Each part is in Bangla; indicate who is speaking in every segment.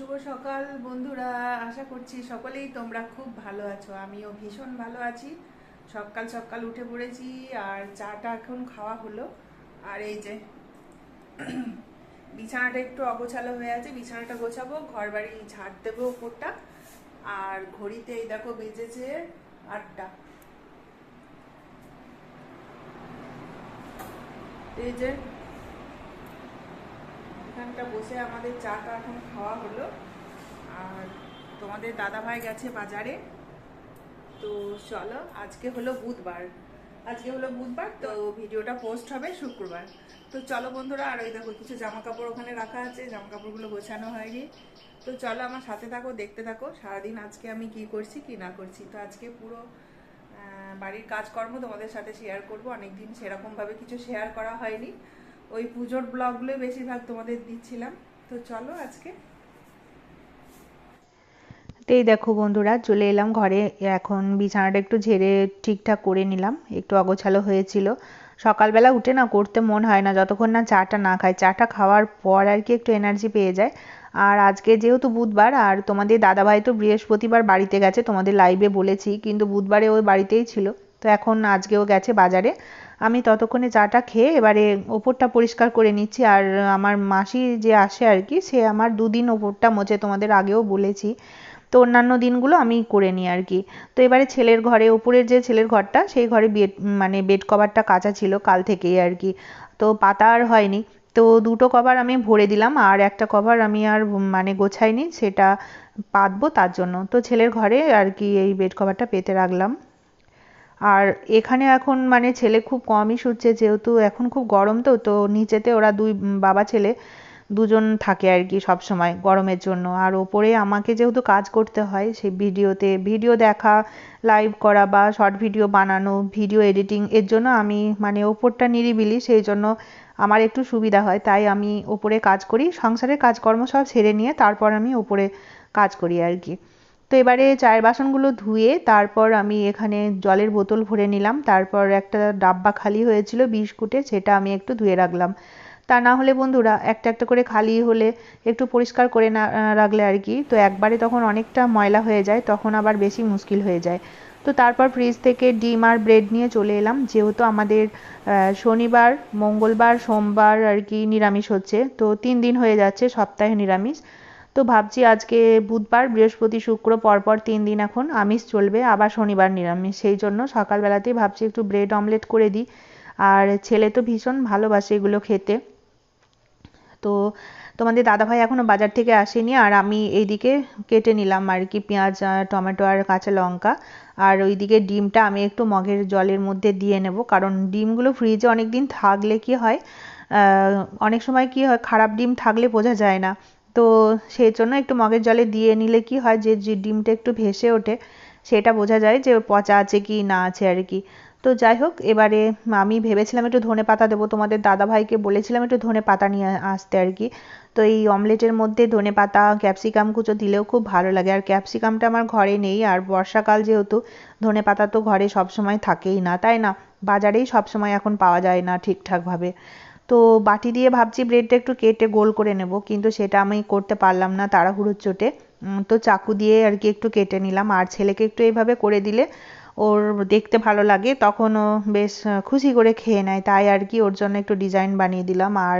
Speaker 1: শুভ সকাল বন্ধুরা, আশা করছি সকলেই তোমরা খুব ভালো আছো। আমিও ভীষণ ভালো আছি। সকাল সকাল উঠে পড়েছি আর চাটা এখন খাওয়া হলো। আর এই যে, বিছানাটা একটু অগোছালো হয়ে আছে, বিছানাটা গোছাবো ঘর বাড়ি ঝাড় দেবো ওপরটা। আর ঘড়িতে এই দেখো বেজেছে আটটা। এই যে এখানটা বসে আমাদের চাটা এখন খাওয়া হলো। আর তোমাদের দাদা ভাই গেছে বাজারে। তো চলো, আজকে হলো বুধবার। আজকে হলো বুধবার, তো ভিডিওটা পোস্ট হবে শুক্রবার। তো চলো বন্ধুরা, আর ওই দেখো কিছু জামা কাপড় ওখানে রাখা আছে জামা কাপড়গুলো গোছানো হয়নি। তো চলো আমার সাথে থাকো, দেখতে থাকো, সারাদিন আজকে আমি কি করছি, কি না করছি। তো আজকে পুরো বাড়ির কাজকর্ম তোমাদের সাথে শেয়ার করব। অনেকদিন সেরকমভাবে কিছু শেয়ার করা হয়নি। ওই পুজোর ব্লগগুলো বেশিরভাগ তোমাদের দিচ্ছিলাম। তো চলো আজকে।
Speaker 2: এই দেখো বন্ধুরা, চলে এলাম ঘরে। এখন বিছানাটা একটু ঝেড়ে ঠিকঠাক করে নিলাম। একটু অগোছালো হয়েছিল। সকালবেলা উঠে না করতে মন হয় না। যতক্ষণ না চাটা না খায় চাটা খাওয়ার পর আর কি একটু এনার্জি পেয়ে যায়। আর আজকে যেহেতু বুধবার, আর তোমাদের দাদাভাই তো বৃহস্পতিবার বাড়িতে গেছে, তোমাদের লাইভে বলেছি, কিন্তু বুধবারে ওই বাড়িতেই ছিল। তো এখন আজকেও গেছে বাজারে। আমি ততক্ষণে চাটা খেয়ে এবারে ওপরটা পরিষ্কার করে নিচ্ছি। আর আমার মাসি যে আসে আর কি, সে আমার দুদিন ওপরটা মোছে, তোমাদের আগেও বলেছি। তো অন্যান্য দিনগুলো আমি করে নিই আর কি। তো এবারে ছেলের ঘরে উপরের যে ছেলের ঘরটা, সেই ঘরে বেড মানে বেড কভারটা কাঁচা ছিল কাল থেকেই আর কি। তো পাতা আর হয়নি। তো দুটো কভার আমি ভরে দিলাম, আর একটা কভার আমি আর মানে গোছাইনি, সেটা পাতবো তার জন্য। তো ছেলের ঘরে আর কি এই বেড কভারটা পেতে রাখলাম। আর এখানে এখন মানে ছেলে খুব কমই শুচ্ছে, যেহেতু এখন খুব গরম তো তো নিচেতে ওরা দুই বাবা ছেলে দুজন থাকে আর কি সব সময় গরমের জন্য। আর ওপরে আমাকে যেহেতু কাজ করতে হয়, সেই ভিডিওতে ভিডিও দেখা লাইভ করা বা শর্ট ভিডিও বানানো ভিডিও এডিটিং এর জন্য আমি মানে ওপরটা নিরিবিলি, সেই জন্য আমার একটু সুবিধা হয়। তাই আমি ওপরে কাজ করি, সংসারের কাজকর্ম সব ছেড়ে নিয়ে তারপর আমি ওপরে কাজ করি আর কি। তো এবারে চায়ের বাসনগুলো ধুয়ে তারপর আমি এখানে জলের বোতল ভরে নিলাম। তারপর একটা ডাব্বা খালি হয়েছিল বিস্কুটে, সেটা আমি একটু ধুয়ে রাখলাম। তা না হলে বন্ধুরা, একটা একটা করে খালি হলে একটু পরিষ্কার করে না রাখলে আর কি। তো একবারে তখন অনেকটা ময়লা হয়ে যায়, তখন আবার বেশি মুশকিল হয়ে যায়। তো তারপর ফ্রিজ থেকে ডিম আর ব্রেড নিয়ে চলে এলাম। যেহেতু আমাদের শনিবার, মঙ্গলবার, সোমবার আর কি নিরামিষ হচ্ছে, তো তিন দিন হয়ে যাচ্ছে সপ্তাহে নিরামিষ। তো ভাবছি আজকে বুধবার, বৃহস্পতি, শুক্র, পরপর তিন দিন এখন আমিষ চলবে, আবার শনিবার নিরামিষ। সেই জন্য সকালবেলাতেই ভাবছি একটু ব্রেড অমলেট করে দিই। আর ছেলে তো ভীষণ ভালোবাসে এগুলো খেতে। তো তোমাদের দাদাভাই এখনও বাজার থেকে আসেনি, আর আমি এইদিকে কেটে নিলাম আর কি, পেঁয়াজ আর টমেটো আর কাঁচা লঙ্কা। আর ওইদিকে ডিমটা আমি একটু মগের জলের মধ্যে দিয়ে নেব, কারণ ডিমগুলো ফ্রিজে অনেক দিন থাকলে কি হয় অনেক সময় কি হয়, খারাপ ডিম থাকলে বোঝা যায় না। তো সেই জন্য একটু মগের জলে দিয়ে নিলে কি হয় যে যে ডিমটা একটু ভেসে ওঠে, সেটা বোঝা যায় যে পচা আছে কি, না আছে আর কি। তো যাই হোক, এবারে আমি ভেবেছিলাম একটু ধনে পাতা দেবো, তোমাদের দাদা ভাইকে বলেছিলাম একটু ধনে পাতা নিয়ে আসতে আর কি। তো এই অমলেটের মধ্যে ধনে পাতা, ক্যাপসিকাম কুচো দিলেও খুব ভালো লাগে। আর ক্যাপসিকামটা আমার ঘরে নেই, আর বর্ষাকাল যেহেতু, ধনে পাতা তো ঘরে সব সময় থাকেই না, তাই না? বাজারেই সব সময় এখন পাওয়া যায় না ঠিকঠাকভাবে। তো বাটি দিয়ে ভাবছি ব্রেডটা একটু কেটে গোল করে নেব, কিন্তু সেটা আমি করতে পারলাম না তাড়াহুড়োর চোটে। তো চাকু দিয়ে আর কি একটু কেটে নিলাম। আর ছেলেকে একটু এইভাবে করে দিলে ওর দেখতে ভালো লাগে তখন ও বেশ খুশি করে খেয়ে নেয়। তাই আর কি ওর জন্য একটু ডিজাইন বানিয়ে দিলাম। আর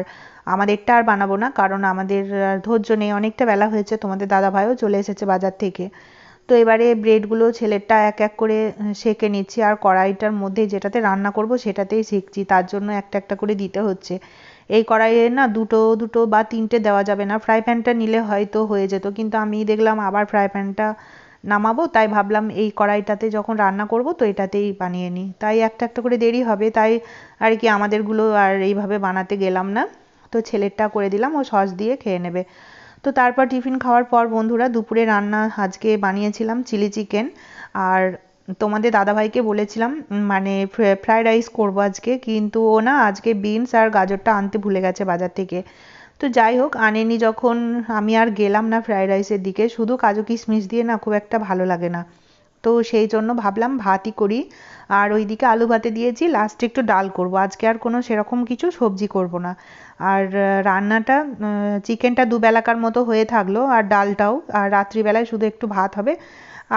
Speaker 2: আমাদেরটা আর বানাবো না, কারণ আমাদের ধৈর্য নেই। অনেকটা বেলা হয়েছে, তোমাদের দাদা ভাইও চলে এসেছে বাজার থেকে। তো এবারে ব্রেডগুলো ছেলেরটা এক এক করে সেঁকে নিচ্ছি আর কড়াইটার মধ্যে যেটাতে রান্না করব সেটাতেই সেঁকছি, তার জন্য একটা একটা করে দিতে হচ্ছে। এই কড়াইয়ে না দুটো দুটো বা তিনটে দেওয়া যাবে না ফ্রাই প্যানটা নিলে হয়তো হয়ে যেত, কিন্তু আমি দেখলাম আবার ফ্রাই প্যানটা নামাবো, তাই ভাবলাম এই কড়াইটাতে যখন রান্না করব তো এটাতেই বানিয়ে নিই। তাই একটা একটা করে দেরি হবে, তাই আর কি আমাদেরগুলো আর এইভাবে বানাতে গেলাম না। তো ছেলেরটা করে দিলাম, ও সস দিয়ে খেয়ে নেবে। তো তারপর টিফিন খাওয়ার পর বন্ধুরা দুপুরে রান্না আজকে বানিয়েছিলাম চিলি চিকেন। আর তোমাদের দাদাভাইকে বলেছিলাম মানে ফ্রায়েড রাইস করব আজকে। কিন্তু ও না আজকে বিনস আর গাজরটা আনতে ভুলে গেছে বাজার থেকে। তো যাই হোক, আনেনি যখন, আমি আর গেলাম না ফ্রায়েড রাইসের দিকে। শুধু কাজু কিশমিশ দিয়ে না খুব একটা ভালো লাগে না। তো সেই জন্য ভাবলাম ভাতই করি। আর ওইদিকে আলু ভাতে দিয়েছি লাস্টে একটু ডাল করব। আজকে আর কোনো সেরকম কিছু সবজি করব না। আর রান্নাটা চিকেনটা দুবেলাকার মতো হয়ে থাকল, আর ডালটাও। আর রাত্রিবেলায় শুধু একটু ভাত হবে,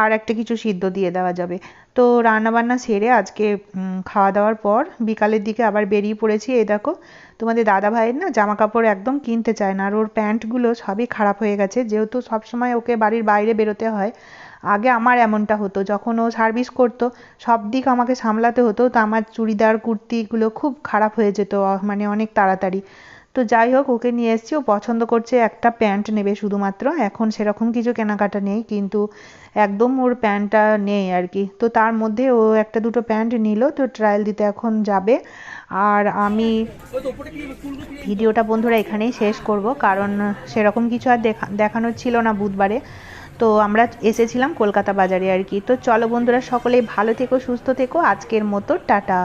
Speaker 2: আর একটা কিছু সিদ্ধ দিয়ে দেওয়া যাবে। তো রান্নাবান্না সেরে আজকে খাওয়া দাওয়ার পর বিকালের দিকে আবার বেরিয়ে পড়েছি। এই দেখো, তোমাদের দাদা ভাইয়ের না জামা কাপড় একদম কিনতে চায় না, আর ওর প্যান্টগুলো সবই খারাপ হয়ে গেছে। যেহেতু সবসময় ওকে বাড়ির বাইরে বেরোতে হয় আগে আমার এমনটা হতো, যখন ও সার্ভিস করতো, সব দিক আমাকে সামলাতে হতো, তো আমার চুড়িদার কুর্তিগুলো খুব খারাপ হয়ে যেত মানে অনেক তাড়াতাড়ি। তো যাই হোক, ওকে নিয়ে এসেছি, ও পছন্দ করছে একটা প্যান্ট নেবে শুধুমাত্র, এখন সেরকম কিছু কেনাকাটা নেই, কিন্তু একদম ওর প্যান্টটা নেই আর কি। তো তার মধ্যে ও একটা দুটো প্যান্ট নিল, তো ট্রায়াল দিতে এখন যাবে। আর আমি ভিডিওটা বন্ধুরা এখানেই শেষ করব, কারণ সেরকম কিছু আর দেখা, দেখানোর ছিল না বুধবারে। তো আমরা এসেছিলাম কলকাতা বাজারে আর কি। তো চলো বন্ধুরা, সকলেই ভালো থেকো, সুস্থ থেকো। আজকের মতো টাটা।